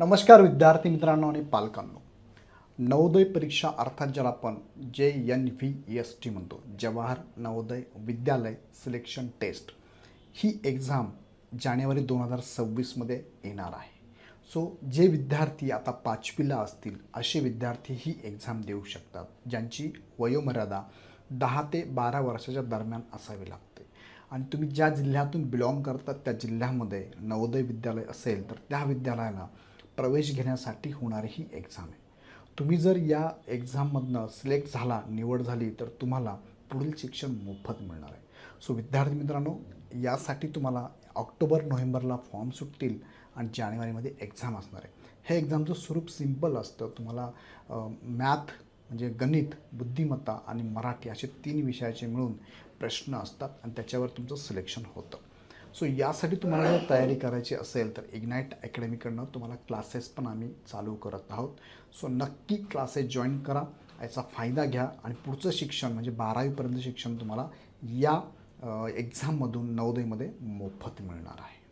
नमस्कार विद्यार्थी मित्रांनो आणि पालकांनो. नवोदय परीक्षा अर्थात ज्याला आपण जे एन व्ही एस टी म्हणतो जवाहर नवोदय विद्यालय सिलेक्शन टेस्ट ही एक्झाम जानेवारी दोन हजार सव्वीसमध्ये येणार आहे. सो जे विद्यार्थी आता पाचवीला असतील असे विद्यार्थी ही एक्झाम देऊ शकतात ज्यांची वयोमर्यादा दहा ते बारा वर्षाच्या दरम्यान असावी लागते. आणि तुम्ही ज्या जिल्ह्यातून बिलॉंग करतात त्या जिल्ह्यामध्ये नवोदय विद्यालय असेल तर त्या विद्यालयाला प्रवेश घेण्यासाठी होणारी ही एक्झाम आहे. तुम्ही जर या एक्झाममधनं सिलेक्ट झाला निवड झाली तर तुम्हाला पुढील शिक्षण मोफत मिळणार आहे. सो विद्यार्थी मित्रांनो यासाठी तुम्हाला ऑक्टोबर नोव्हेंबरला फॉर्म सुटतील आणि जानेवारीमध्ये एक्झाम असणार आहे. हे एक्झामचं स्वरूप सिंपल असतं. तुम्हाला मॅथ म्हणजे गणित बुद्धिमत्ता आणि मराठी असे तीन विषयाचे मिळून प्रश्न असतात आणि त्याच्यावर तुमचं सिलेक्शन होतं. सो यासाठी तुम्हाला जर तयारी करायची असेल तर इग्नाईट अकॅडमीकडनं तुम्हाला क्लासेस पण आम्ही चालू करत आहोत. सो नक्की क्लासेस जॉईन करा. याचा फायदा घ्या आणि पुढचं शिक्षण म्हणजे बारावीपर्यंत शिक्षण तुम्हाला या एक्झाममधून नवोदयमध्ये मोफत मिळणार आहे.